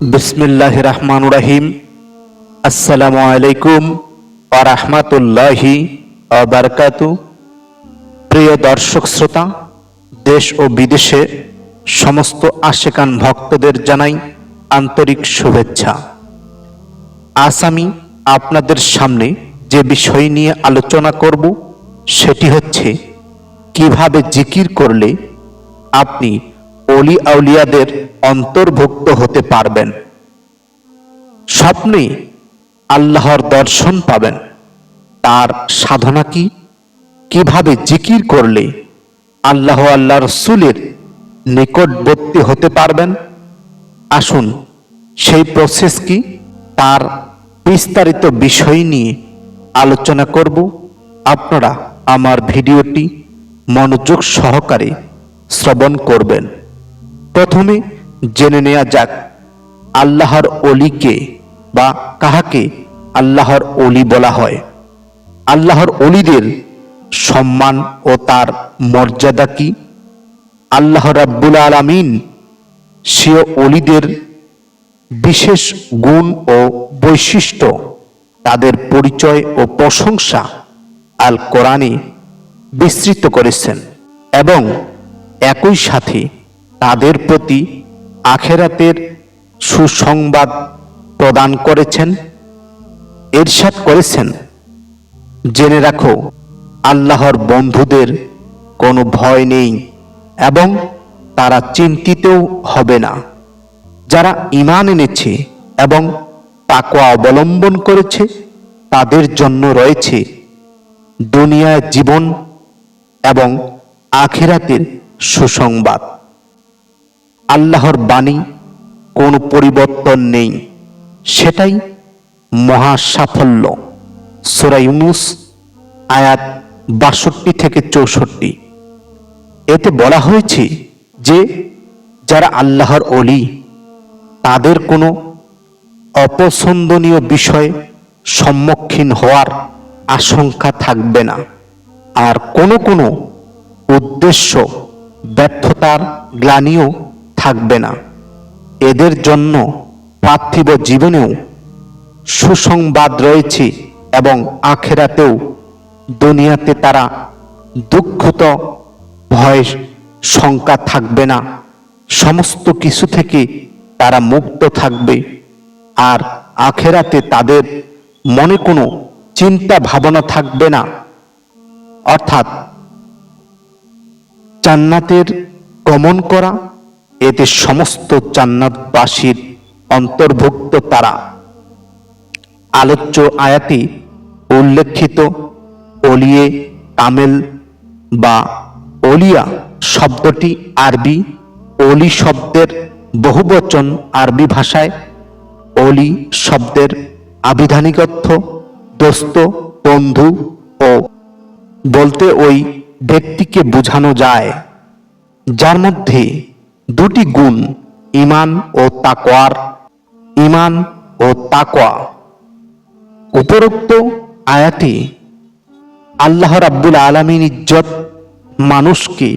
বিসমিল্লাহ রহমান রাহিম। আসসালামু আলাইকুম আরহামাতুল্লাহি বারকাতু। প্রিয় দর্শক শ্রোতা, দেশ ও বিদেশে সমস্ত আশেকান ভক্তদের জানাই আন্তরিক শুভেচ্ছা। আজ আমি আপনাদের সামনে যে বিষয় নিয়ে আলোচনা করব, সেটি হচ্ছে কীভাবে জিকির করলে আপনি অলি আউলিয়াদের অন্তর্ভুক্ত হতে পারবেন। স্বপ্নে আল্লাহর দর্শন পাবেন। তার সাধনা কি? কীভাবে জিকির করলে আল্লাহ আল্লাহ রসুলের নিকটবর্তী হতে পারবেন? আসুন, সেই প্রসেস কি? তার বিস্তারিত বিষয় নিয়ে আলোচনা করব। আপনারা আমার ভিডিওটি মনোযোগ সহকারে শ্রবণ করবেন। প্রথমে জেনে নেওয়া যাক, আল্লাহর অলিকে বা কাহাকে আল্লাহর অলি বলা হয়। আল্লাহর অলিদের সম্মান ও তার মর্যাদা কি? আল্লাহ রাব্বুল আলামিন সেও অলিদের বিশেষ গুণ ও বৈশিষ্ট্য, তাদের পরিচয় ও প্রশংসা আল কোরআনে বিস্তৃত করেছেন এবং একই সাথে তাদের প্রতি আখেরাতের সুসংবাদ প্রদান করেছেন, এরশাদ করেছেন। জেনে রাখো, আল্লাহর বন্ধুদের কোনো ভয় নেই এবং তারা চিন্তিতও হবে না। যারা ইমান এনেছে এবং তাকওয়া অবলম্বন করেছে, তাদের জন্য রয়েছে দুনিয়ায় জীবন এবং আখেরাতের সুসংবাদ। আল্লাহর বাণী কোনো পরিবর্তন নেই। সেটাই মহা সাফল্য সোরা ইউনুস আয়াত বাষট্টি থেকে চৌষট্টি। এতে বলা হয়েছে যে, যারা আল্লাহর অলি তাদের কোনো অপছন্দনীয় বিষয় সম্মুখীন হওয়ার আশঙ্কা থাকবে না। আর কোনো কোনো উদ্দেশ্য, ব্যর্থতার গ্লানিও থাকবে না। এদের জন্য পার্থিব জীবনেও সুসংবাদ রয়েছে এবং আখেরাতেও দুনিয়াতে তারা দুঃখত, ভয় শঙ্কা থাকবে না। সমস্ত কিছু থেকে তারা মুক্ত থাকবে। আর আখেরাতে তাদের মনে কোনো চিন্তা ভাবনা থাকবে না। অর্থাৎ জান্নাতের গমন করা এতে সমস্ত জান্নাতবাসীর অন্তর্ভুক্ত তারা। আলোচ্য আয়াতে উল্লেখিত অলিয়ে তামেল বা অলিয়া শব্দটি আরবি অলি শব্দের বহুবচন আরবি ভাষায় অলি শব্দের আবিধানিক অর্থ দোস্ত, বন্ধু ও বলতে ওই ব্যক্তিকে বোঝানো যায়, যার মধ্যে দুটি গুণ ইমান ও তাকোয়ার ইমান ও তাকোয়া উপরোক্ত আয়াতে আল্লাহ রাব্বুল আলমিন ইজ্জত মানুষকে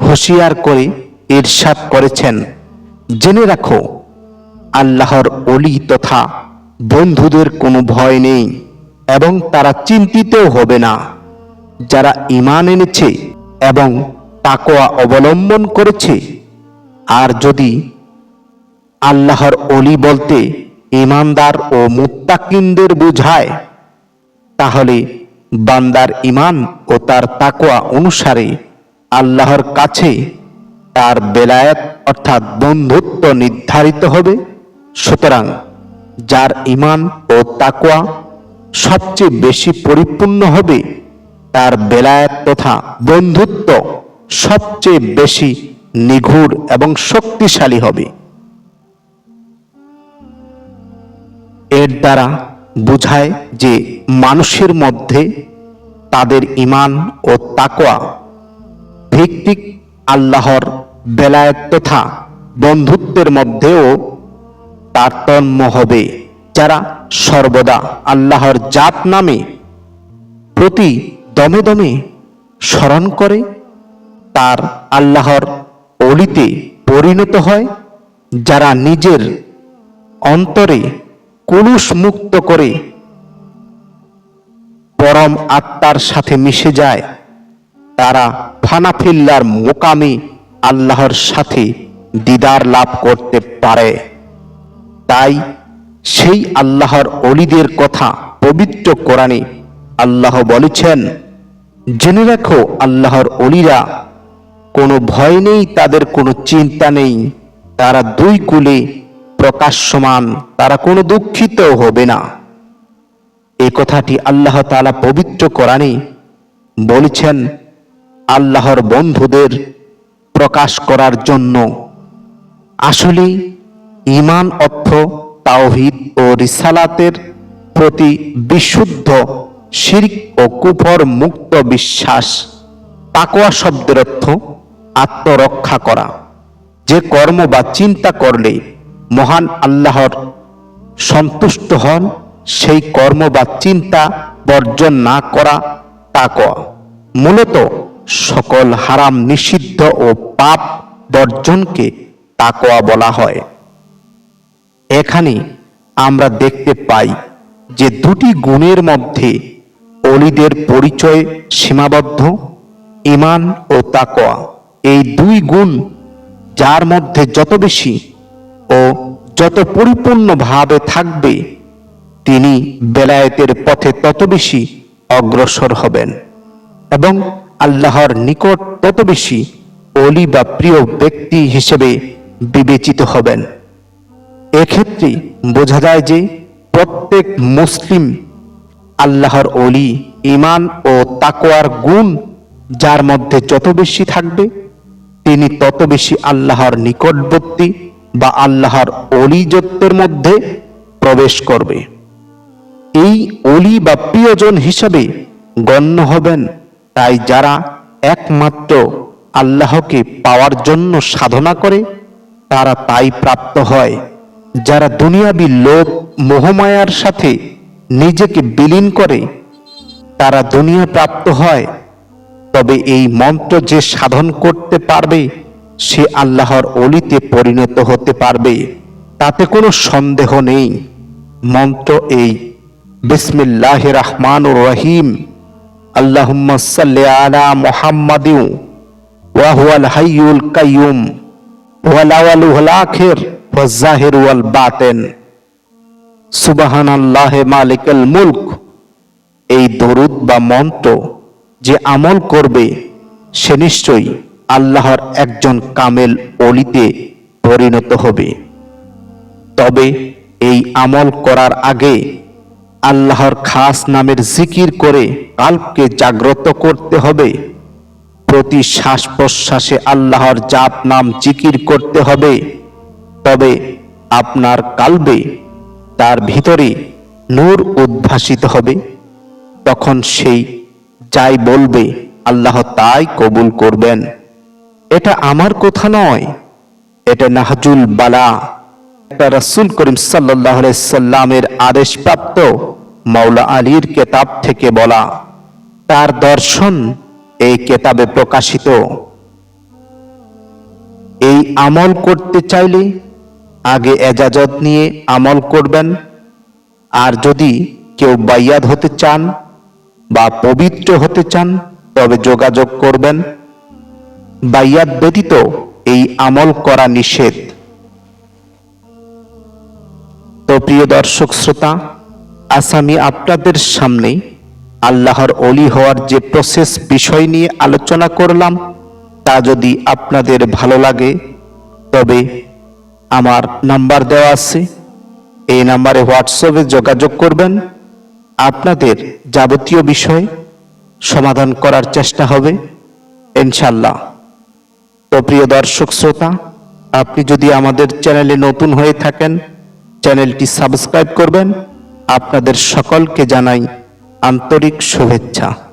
হুঁশিয়ার করে ইরশাদ করেছেন। জেনে রাখো, আল্লাহর অলি তথা বন্ধুদের কোনো ভয় নেই এবং তারা চিন্তিতও হবে না। যারা ইমান এনেছে এবং তাকোয়া অবলম্বন করেছে আর যদি আল্লাহর অলি বলতে ইমানদার ও মুত্তাকিনদের বুঝায়, তাহলে বান্দার ইমান ও তার তাকোয়া অনুসারে আল্লাহর কাছে তার বেলায়েত অর্থাৎ বন্ধুত্ব নির্ধারিত হবে। সুতরাং যার ইমান ও তাকোয়া সবচেয়ে বেশি পরিপূর্ণ হবে, তার বেলায়েত তথা বন্ধুত্ব সবচেয়ে বেশি নিঘুর এবং শক্তিশালী হবে। এর দ্বারা বোঝায় যে মানুষের মধ্যে তাদের ইমান ও তাকোয়া ভিত্তিক আল্লাহর বেলায়েত তথা বন্ধুত্বের মধ্যেও তারতম্য হবে, যারা সর্বদা আল্লাহর জাত নামে প্রতি দমে দমে স্মরণ করে, তার আল্লাহর অলিতে পরিণত হয়, যারা নিজের অন্তরে কুলুষ মুক্ত করে পরম আত্মার সাথে মিশে যায়, তারা ফানাফিল্লার মোকামি আল্লাহর সাথে দিদার লাভ করতে পারে। তাই সেই আল্লাহর অলিদের কথা পবিত্র কোরআনে আল্লাহ বলেছেন, জেনে রাখো, আল্লাহর অলিরা কোনো ভয় নেই, তাদের কোনো চিন্তা নেই। তারা দুই কুলে প্রকাশ্যমান, তারা কোনো দুঃখিত হবে না। এ কথাটি আল্লাহ তালা পবিত্র কোরআনে বলেছেন, আল্লাহর বন্ধুদের প্রকাশ করার জন্য। আসলে ইমান অর্থ তাওহিদ ও রিসালাতের প্রতি বিশুদ্ধ শিরক ও কুফর মুক্ত বিশ্বাস। তাকোয়া শব্দের অর্থ আত্মরক্ষা করা। যে কর্ম বা চিন্তা করলে মহান আল্লাহর সন্তুষ্ট হন, সেই কর্ম বা চিন্তা বর্জন না করা তাকওয়া মূলত সকল হারাম, নিষিদ্ধ ও পাপ বর্জনকে তাকওয়া বলা হয়। এখানে আমরা দেখতে পাই যে দুটি গুণের মধ্যে অলিদের পরিচয় সীমাবদ্ধ ইমান ও তাকওয়া। এই দুই গুণ যার মধ্যে যত বেশি ও যত পরিপূর্ণভাবে থাকবে, তিনি বেলায়েতের পথে তত বেশি অগ্রসর হবেন এবং আল্লাহর নিকট তত বেশি অলি বা প্রিয় ব্যক্তি হিসেবে বিবেচিত হবেন। এক্ষেত্রে বোঝা যায় যে প্রত্যেক মুসলিম আল্লাহর অলি ইমান ও তাকোয়ার গুণ যার মধ্যে যত বেশি থাকবে তিনি তত বেশি আল্লাহর নিকটবর্তী বা আল্লাহর অলিজত্বের মধ্যে প্রবেশ করবে। এই অলি বা প্রিয়জন হিসাবে গণ্য হবেন, তাই যারা একমাত্র আল্লাহকে পাওয়ার জন্য সাধনা করে, তারা তাই প্রাপ্ত হয়। যারা দুনিয়াবি লোভ মোহমায়ার সাথে নিজেকে বিলীন করে, তারা দুনিয়া প্রাপ্ত হয় তবে এই মন্ত্র যে সাধন করতে পারবে, সে আল্লাহর অলিতে পরিণত হতে পারবে। তাতে কোনো সন্দেহ নেই। মন্ত্র এই বিসমিল্লাহ রহমান রহিম। আল্লাহুম্মা সাল্লি আলা মুহাম্মাদিউ ওয়া হুয়াল হাইয়ুল কাইয়ুম ওয়াল আওয়ালু ওয়াল আখির ওয়াল মুলক। এই দরুদ বা মন্ত্র যে আমল করবে, সে নিশ্চয়ই আল্লাহর একজন কামেল অলিতে পরিণত হবে। তবে এই আমল করার আগে আল্লাহর খাস নামের জিকির করে কাল্পকে জাগ্রত করতে হবে। প্রতি শ্বাস প্রশ্বাসে আল্লাহর জাপ নাম জিকির করতে হবে। তবে আপনার কালবে তার ভিতরে নূর উদ্ভাসিত হবে। তখন সেই যাই বলবে, আল্লাহ তাই কবুল করবেন। এটা আমার কথা নয়, এটা নাহজুল বালা। এটা রাসূল করিম সাল্লাহ সাল্লামের আদেশপ্রাপ্ত মাওলা আলীর কেতাব থেকে বলা। তার দর্শন এই কেতাবে প্রকাশিত। এই আমল করতে চাইলে আগে এজাজত নিয়ে আমল করবেন। আর যদি কেউ বাইয়াদ হতে চান বা পবিত্র হতে চান, তবে যোগাযোগ করবেন। বাইয়াত ব্যতীত এই আমল করা নিষেধ। তো প্রিয় দর্শক শ্রোতা আজ আমি আপনাদের সামনে আল্লাহর অলি হওয়ার যে প্রসেস বিষয় নিয়ে আলোচনা করলাম, তা যদি আপনাদের ভালো লাগে, তবে আমার নাম্বার দেওয়া আছে। এই নাম্বারে হোয়াটসঅ্যাপে যোগাযোগ করবেন। আপনাদের যাবতীয় বিষয় সমাধান করার চেষ্টা হবে ইনশাল্লাহ তো প্রিয় দর্শক শ্রোতা, আপনি যদি আমাদের চ্যানেলে নতুন হয়ে থাকেন, চ্যানেলটি সাবস্ক্রাইব করবেন। আপনাদের সকলকে জানাই আন্তরিক শুভেচ্ছা।